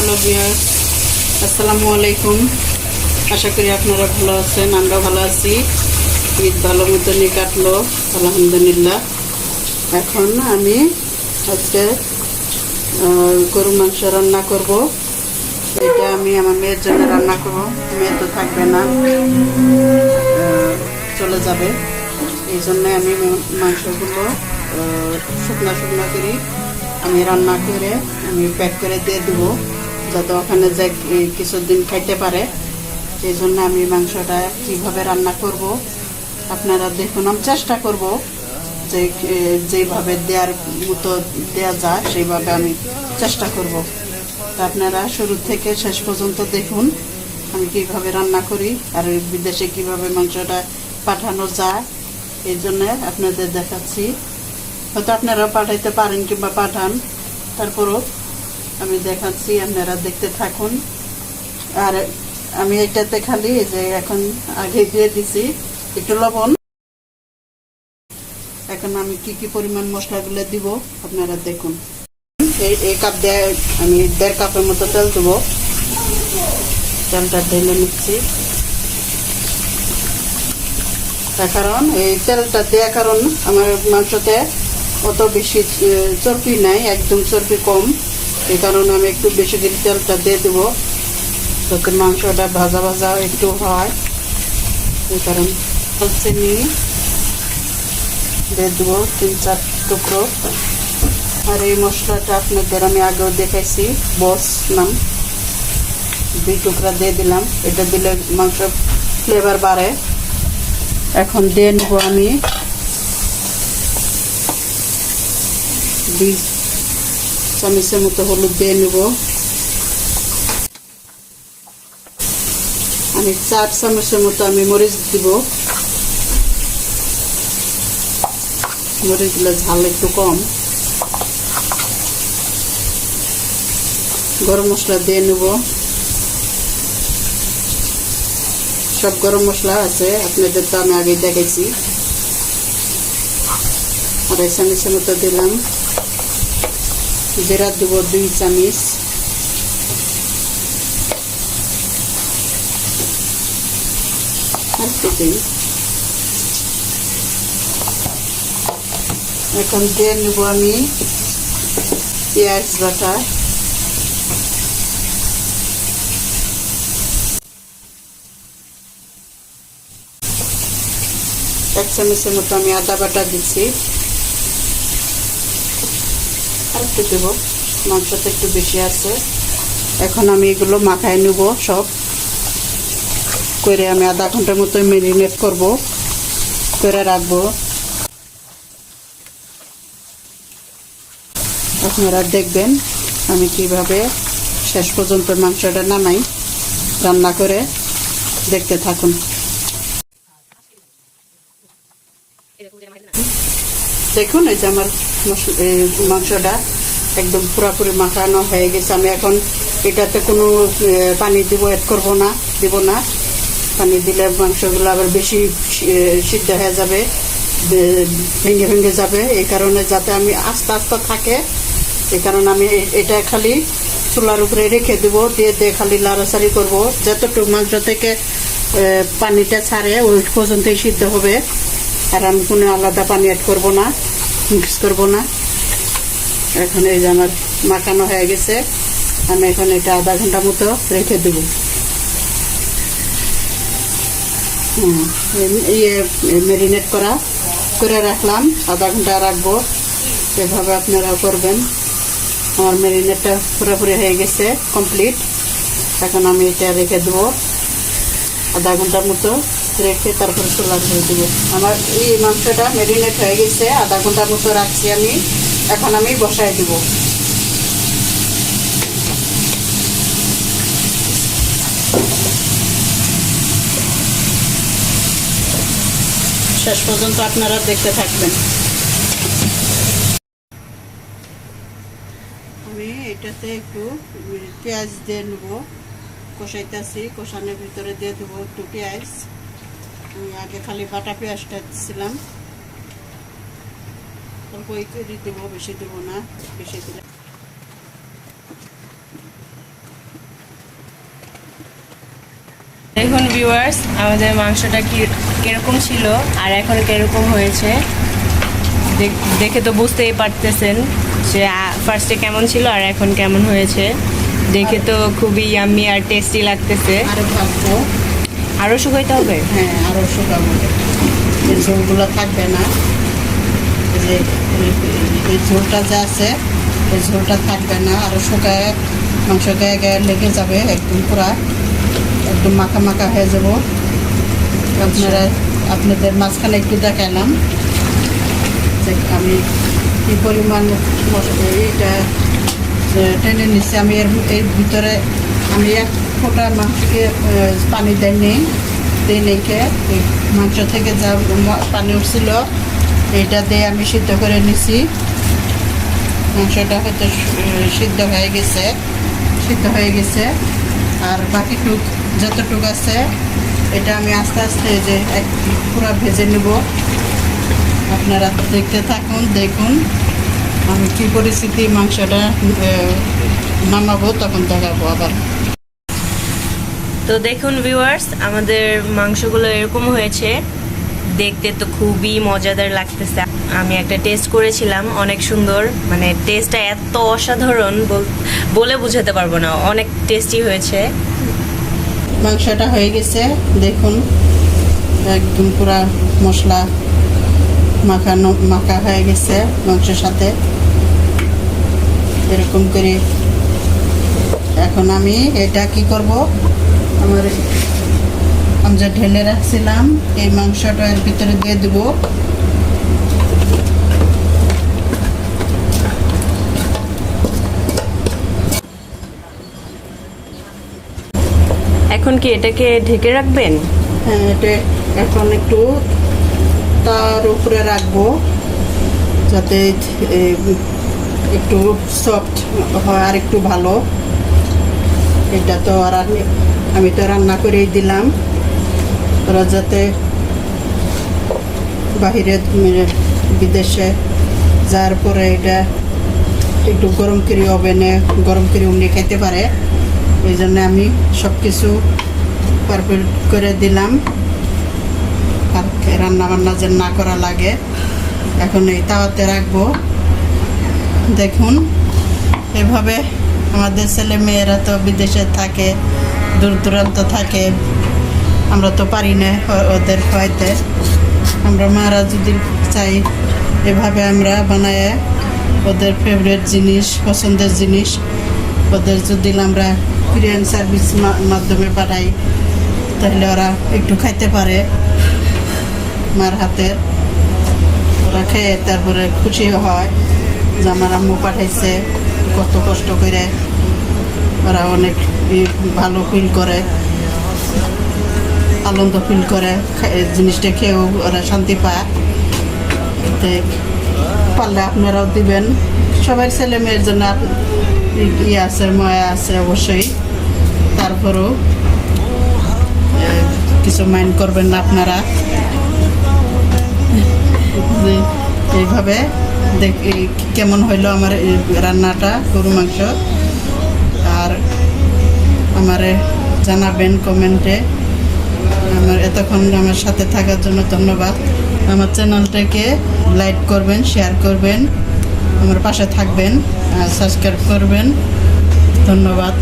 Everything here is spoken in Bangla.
হ্যালো বিয়ার আসসালামু আলাইকুম। আশা করি আপনারা ভালো আছেন, আমরা ভালো আছি। ঈদ ভালো মতনই কাটলো, আলহামদুলিল্লাহ। এখন আমি আজকে গরু মাংস রান্না করব। এটা আমি আমার মেয়ের জন্য রান্না করব। মেয়ে তো থাকবে না চলে যাবে। এই জন্য আমি মাংসগুলো শুকনা শুকনা করি আমি রান্না করে আমি প্যাক করে দিয়ে দেবো। যাতে ওখানে যে কিছুদিন খাইতে পারে এই জন্য আমি মাংসটা কীভাবে রান্না করব, আপনারা দেখুন, আমি চেষ্টা করব যে যেভাবে দেওয়ার মতো দেওয়া যায়, সেইভাবে আমি চেষ্টা করব। তা আপনারা শুরু থেকে শেষ পর্যন্ত দেখুন, আমি কীভাবে রান্না করি আর বিদেশে কীভাবে মাংসটা পাঠানো যায়, এই জন্য আপনাদের দেখাচ্ছি। হয়তো আপনারা পাঠাইতে পারেন কিংবা পাঠান, তারপরও আমি দেখাচ্ছি, আপনারা দেখতে থাকুন। আর আমি এটাতে খালি যে এখন আগে দিয়ে দিছি একটু লবণ। এখন আমি কি কি পরিমাণ মশলাগুলো দিব, আপনারা দেখুন। এই কাপ আমি দেড় কাপের মতো তেল দেবো। তেলটা ঢেলে নিচ্ছি। তার কারণ এই তেলটা দেওয়ার কারণ আমার মাংসতে অত বেশি চর্বি নাই, একদম চর্বি কম। এই কারণে আমি একটু বেশি করে তেলটা দিয়ে দেবো। যাতে মাংসটা ভাজা ভাজা একটু হয়, এই কারণ চিনি দিয়ে দেবো তিন চার টুকরো। আর এই মশলাটা আপনাদের আমি আগেও দেখাইছি, বস নাম। দুই টুকরা দিয়ে দিলাম। এটা দিলে মাংস ফ্লেভার বাড়ে। এখন দিয়ে নেব আমি দুই চামচের মতো হলুদ দিয়ে নেব। আমি চার চামচের মতো আমি মরিচ দিব। মরিচ দিলে ঝাল একটু কম। গরম মশলা দিয়ে নেব। সব গরম মশলা আছে, আপনাদের তো আমি আগে দেখেছি আড়াই চামচের মতো দিলাম। জিরা দেবো দুই চামচ। এখন দিয়ে নেব আমি পেঁয়াজ বাটা। এক চামচের মতো আমি আদা বাটা দিচ্ছি। একটু দেবো। মাংসটা একটু বেশি আছে। এখন আমি এগুলো মাখায় নেব সব। করে আমি আধা ঘণ্টার মতো মেরিনেট করব, করে রাখব। আপনারা দেখবেন আমি কীভাবে শেষ পর্যন্ত মাংসটা নামাই, রান্না করে দেখতে থাকুন। দেখুন, এই যে আমার মাংসটা একদম পুরোপুরি মাখানো হয়ে গেছে। আমি এখন এটাতে কোনো পানি দিব অ্যাড করব না, দিব না। পানি দিলে মাংসগুলো আবার বেশি সিদ্ধ হয়ে যাবে ভেঙে ভেঙে যাবে। এই কারণে যাতে আমি আস্তে আস্তে থাকে এই কারণে আমি এটা খালি চুলার উপরে রেখে দেব, দিয়ে দিয়ে খালি লাড়াচাড়ি করব। যতটুকু মাংস থেকে পানিটা ছাড়ে, ওই পর্যন্তই সিদ্ধ হবে। আর আমি কোনো আলাদা পানি অ্যাড করব না মিক্স করব না। এখন এই যে আমার মাখানো হয়ে গেছে, আমি এখন এটা আধা ঘণ্টা মতো রেখে দেব। ইয়ে মেরিনেট করা, করে রাখলাম, আধা ঘণ্টা রাখব। এভাবে আপনারাও করবেন। আমার মেরিনেটটা পুরোপুরি হয়ে গেছে কমপ্লিট এখন আমি এটা রেখে দেবো, আধা ঘণ্টার মতো। রেখে তারপরে চুলা ধরে দেবো। আমার এই মাংসটা মেরিনেট হয়ে গেছে, আধা ঘণ্টার মতো রাখছি আমি। এখন আমি বসাই দিব। শেষ পর্যন্ত আপনারা দেখতে থাকবেন। আমি এটাতে একটু পেঁয়াজ দিয়ে নেব। কষাইতেছি, কষানোর ভিতরে দিয়ে দেবো একটু পেঁয়াজ। আমি আগে খালি বাটা পেঁয়াজটা অল্প বেশি দেবো না বেশি দেখুন ভিউয়ার্স আমাদের মাংসটা কি কীরকম ছিল আর এখন কীরকম হয়েছে। দেখে তো বুঝতেই পারতেছেন যে ফার্স্টে কেমন ছিল আর এখন কেমন হয়েছে। দেখে তো খুবই আমি আর টেস্টি লাগতেছে। ভাববো আরও শুকাইতে হবে? হ্যাঁ আরও শুকাবো। এই ঝোলগুলো থাকবে না। এই যে এই- ঝোলটা যে আছে এই ঝোলটা থাকবে না। আরও শুকায় মাংস গায়ে গায়ে লেগে যাবে একদম পুরা। একদম মাখা মাখা হয়ে যাব। আপনারা আপনাদের মাঝখানে একটু দেখালাম যে আমি কি পরিমাণ এইটা টেনে নিচ্ছি। আমি এর এর ভিতরে আমি এক ফোঁটা আহ, পানি দেয়নি দিয়ে নেইকে এই মাংস থেকে যা পানি উঠছিল এইটা দিয়ে আমি সিদ্ধ করে নিছি। মাংসটা হয়তো সিদ্ধ হয়ে গেছে সিদ্ধ হয়ে গেছে। আর বাকিটুক যতটুক আছে এটা আমি আস্তে আস্তে যে এক পুরা ভেজে নেব। আপনারা দেখতে থাকুন দেখুন আমি কী পরিস্থিতি মাংসটা নামাবো তখন দেখাবো আবার। তো দেখুন ভিউয়ার্স আমাদের মাংসগুলো এরকম হয়েছে। দেখতে তো খুবই মজাদার লাগতেছে। আমি একটা টেস্ট করেছিলাম, অনেক সুন্দর। মানে টেস্টটা এত অসাধারণ বল- বোঝাতে পারব না, অনেক টেস্টি হয়েছে। মাংসটা হয়ে গেছে, দেখুন। একদম পুরা মশলা মাখানো মাখা হয়ে গেছে মাংসের সাথে। এরকম করে। এখন আমি এটা কি করব? আমার আমি যে ঢেলে রাখছিলাম। এই মাংসটা এর ভিতরে দিয়ে দেবো। এখন কি এটাকে ঢেকে রাখবেন? হ্যাঁ এটা এখন একটু তার উপরে রাখব যাতে একটু সফট হয় আর একটু ভালো। এটা তো আর আমি- তো রান্না করেই দিলাম। ওরা যাতে বাহিরে বিদেশে যাওয়ার পরে এটা একটু গরম করে ওভেনে, গরম করে উনি খেতে পারে। এই জন্য আমি সব কিছু পারফেক্ট করে দিলাম। আর রান্না বান্না যেন না করা লাগে, এখন এই তাওয়াতে রাখব। দেখুন, এভাবে আমাদের ছেলে মেয়েরা তো বিদেশে থাকে দূর দূরান্ত থাকে, আমরা তো পারি না ওদের খাওয়াইতে। আমরা মারা যদি চাই, এভাবে আমরা বানায় ওদের ফেভারিট জিনিস, পছন্দের জিনিস, ওদের যদি আমরা কুরিয়ান সার্ভিস মাধ্যমে পাঠাই তাহলে ওরা একটু খাইতে পারে মার হাতের ওরা খেয়ে তারপরে খুশি হয় যে আমার আম্মু পাঠাইছে, কত কষ্ট করে। ওরা অনেক ভালো ফিল করে, আনন্দ ফিল করে জিনিসটা খেয়েও ওরা শান্তি পায়। পারলে আপনারাও দিবেন। সবাই ছেলে মেয়ের জন্য আপ- ই- ই আছে, ময়া আছে অবশ্যই। তারপরেও কিছু মাইন্ড করবেন না আপনারা। এইভাবে দেখ কেমন হইল আমার রান্নাটা গরু মাংস। আর আমারে জানাবেন কমেন্টে। আমার এতক্ষণ আমার সাথে থাকার জন্য ধন্যবাদ। আমার চ্যানেলটাকে লাইক করবেন, শেয়ার করবেন, আমার পাশে থাকবেন, আর সাবস্ক্রাইব করবেন। ধন্যবাদ।